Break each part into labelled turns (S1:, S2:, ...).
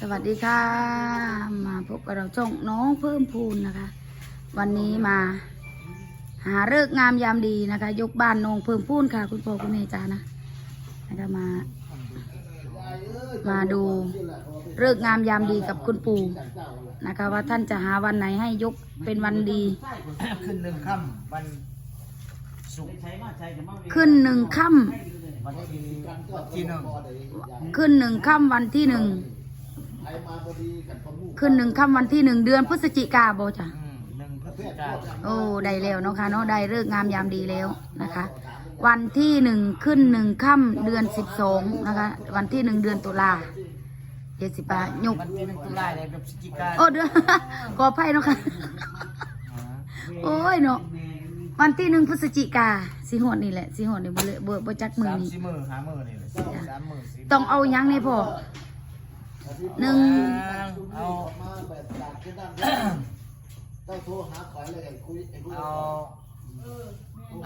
S1: สวัสดีค่ะ มาพบกับเราจ้องน้องเพิ่มพูนนะคะ วันนี้มา หาเลิกษ์งามยามดีนะคะ ยกบ้านน้องเพิ่มพูนค่ะ คุณพ่อคุณแม่จ้านะนะคะมา มาดูเลิกษ์งามยามดีกับคุณปู่นะคะ ว่าท่านจะหาวันไหนให้ยกเป็นวันดี
S2: ขึ้นหนึ่งค่ำวัน ศุกร์
S1: ขึ้นหนึ่งค่
S2: วันที่วันที่หนึ่งำ
S1: ขึ้นหนึ่งค่ำวันที่หนึ่งขึ้นหนึ่งค่ำวันที่หนึ่งเดือนพฤศจิกาโบจ้ะ
S2: อืมหนึ่งพฤศจิกายน
S1: โอ้ได้แล้วเนาะค่ะเนาะได้เลิกษ์งามยามดีแล้วนะคะ วันที่หนึ่งขึ้นหนึ่งค่ำเดือนสิบสองนะคะ วันที่หนึ่งเดือนตุลาเจ็ดสิบแปดยก
S2: วันที่หนึ่งตุลาเลยกับพฤศจิกายน
S1: โอ้เดือน ขออภัยเนาะค่ะ โอ้ยเนาะ วันที่หนึ่งพฤศจิกาสีหดนี่แหละสีหดนี่บ่เลยบ่บ่จักมือ
S2: สาม
S1: นี่
S2: สี่มือหามือนี่เลยสามมือสี่
S1: ต้องเอาหยังในพ่อหนึ่ง
S2: เอา
S3: มาแบบจากที่นั่นต้องโทรหาขอยเลยไอ้คุยไอ้คุย
S2: เอา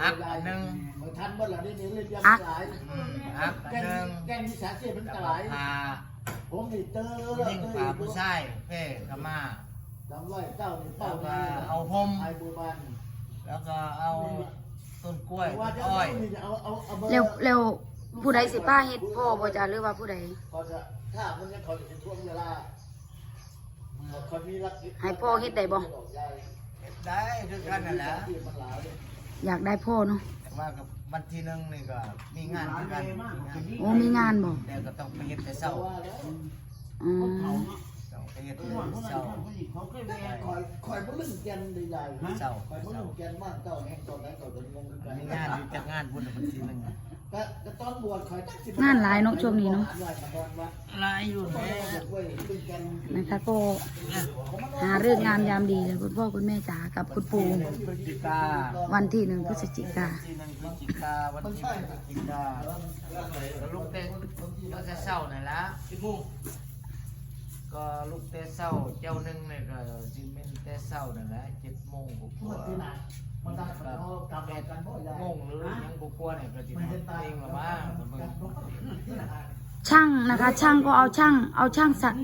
S2: อักอันหนึ่ง
S3: มาทันบ่ล่ะนี่นี่เรียบยังหลาย
S2: อืมอักอั
S3: แก
S2: น
S3: ง
S2: หนึ่ง
S3: แกงมีสาเสียมัน
S2: แล้ว
S3: ต
S2: ก็
S3: ลาย
S2: พา
S3: ผมนี่เตอ
S2: ผู้หญิงพาผู้ชายเพ่ขมา
S3: จำไว้เจ้านี่
S2: แล้
S3: เป้าว
S2: ก็
S3: นี่
S2: เอาพรม
S3: ไอ้บัวบาน
S2: แล้วก็เอาต้นกล้วย
S3: ว่า
S2: ต้น
S3: จะ
S2: อ้อย
S3: เอาเอาเอาเบอร์
S1: เร็วเร็วผู้ใดสิป้าเฮ็ดพ่อบ่จ้ะหรือว่าผู้ใด
S3: เขาจะถ้ามันยังเขาจะเป็นช่วงเวลาเขามีรัก
S1: ให้พ่อเฮ็ดได้บ่
S2: ได้คือกันนั่นแหละ
S3: ที่มันหลาย
S1: อยากได้พ่อเนาะ
S2: แต่ว่ากับวันที่หนึ่งนี่ก็มีงานคือกันมีงาน
S1: โอ้มีงานบ่
S2: แต่ก็ต้องไปเฮ็ดแต่เช้า
S3: ว่าแล้ว
S1: อ๋อ
S2: ต้องไป เฮ็ดแต่เช้า
S3: คอยคอยบ่ลึงแกนใหญ่ๆ
S2: เช้า
S3: คอยบ่ลึงแกนมากเจ้าแห่งตอนไหนก็จะงงกัน
S2: มีงานอยู่จากงานบุญวันที่หนึ่ง
S3: ก็ก็ตอนบวชคอยตักสิ
S1: งานหลายเนาะช่วงนี้เนาะ
S2: หลายอยู่แม่
S3: เว้ยลึงแกน
S1: นะคะก็หาเรื่องงามยามดีเลยคุณพ่อคุณแม่จ๋ากับคุณปู่
S2: พฤศจิกา
S1: วันที่หนึ่งพฤศจิกา
S2: ที่หนึ่งพฤศจิกาวันที่หนึ่งพฤศจิกาก็ลูกเต้ก็จะเช้านั่นละ ก็ลูกเต้เช้าเจ้าหนึ่งเนี่ยก็จิเมนเต้เช้านั่นแหละเจ็ดโมงกว่า
S3: ที่น่ะมันได้เขากำลังกันบ่ใหญ่
S2: โมงหรือยังกลัวๆเนี่ยก็จิมาเองละมาเบิ่ง
S1: ช่างนะคะ ช่างก็เอาช่างเอาช่างสัตว์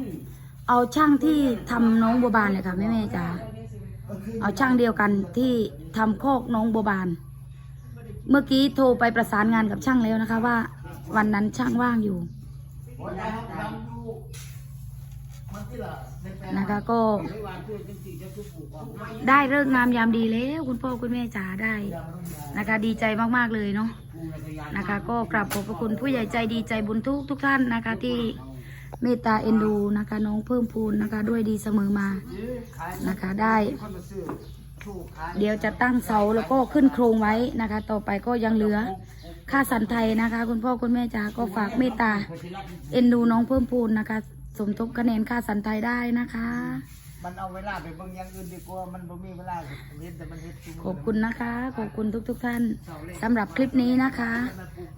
S1: เอาช่างที่ทำน้องบัวบานเลยค่ะแม่แม่ๆจ๋าเอาช่างเดียวกันที่ทำโคอกน้องบัวบาน เมื่อกี้โทรไปประสานงานกับช่างแล้วนะคะว่า วันนั้นช่างว่างอยู่
S3: บ่ได้ครับดำอยู่มั นที่ละในแปลง
S1: นะคะก็
S3: ไม่วางเพื่อนจริงๆจะคือปลูกของ
S1: ได้เลิกษ์งามยามดีแล้วคุณพ่อคุณแม่จ๋าได้นะคะ ดีใจมากๆเลยเนาะนะคะ ก็กราบขอบพระคุณผู้ใหญ่ใจดีใจบุญทุกทุกท่านนะคะที่เมตตาเอ็นดูนะคะ น้องเพิ่มพูนนะคะ ด้วยดีเสมอมานะคะได้
S2: คนมาซื้อถูกขาย
S1: เดี๋ยวจะตั้งเสาแล้วก็ขึ้นโครงไว้นะคะ ต่อไปก็ยังเหลือค่าสันไทยนะคะ คุณพ่อคุณแม่จ๋าก็ฝากเมตตาเอ็นดูน้องเพิ่มพูนนะคะ สมทบคะแนนค่าสันไทยได้นะคะ
S2: มันเอาเวลาไปเบิ่งอย่างอื่นดีกว่ามันบ่มีเวลาเฮ็ดแต่มันเฮ็ดซุมื้
S1: ขอบคุณนะคะ ขอบคุณทุกทุกๆท่านสำหรับคลิปนี้นะคะ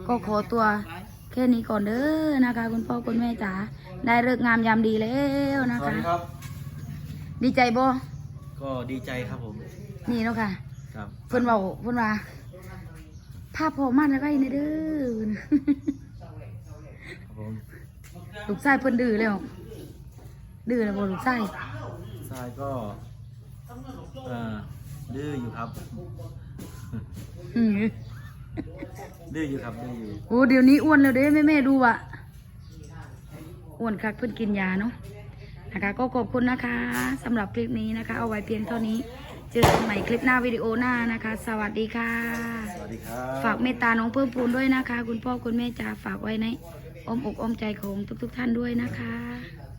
S1: ก็ขอตัวแค่นี้ก่อนเด้อนะคะ คุณพ่อคุณแม่จ๋าได้เลิกษ์งามยามดีแล้วนะ
S4: สวัส
S1: คะ
S4: ดีครับ
S1: ดีใจบ่
S4: ก็ดีใจครับผม
S1: นี่เนาะค่ะ
S4: ครับ
S1: เพิ่นเว้าเพิ่นว่าภาพพอมาแล้วไว้ในเด้อ
S4: ครับผม
S1: ลูกชายเพิ่นดื้อแล้ว ดื้อแล้วบ่ลูกชาย
S4: ทรายก็เอ่อดื้ออยู่ครับ
S1: อืม
S4: ดื้ออยู่ครับดื้ออยู่
S1: โอ้เดี๋ยวนี้อ้วนแล้วเด้แม่แม่ๆดูอะอ้วนคักเพิ่นกินยาเนาะนะคะ ก็ขอบคุณนะคะสำหรับคลิปนี้นะคะ เอาไว้เพียงเท่านี้ เจอกันใหม่คลิปหน้าวิดีโอหน้านะคะ สวัสดีค่ะ
S4: สวัสดีครับ
S1: ฝากเมตตาน้องเพิ่มพูนด้วยนะคะ คุณพ่อคุณแม่จ๋าฝากไว้ใน อ้อมอกอ้อมใจของทุกๆท่านด้วยนะคะ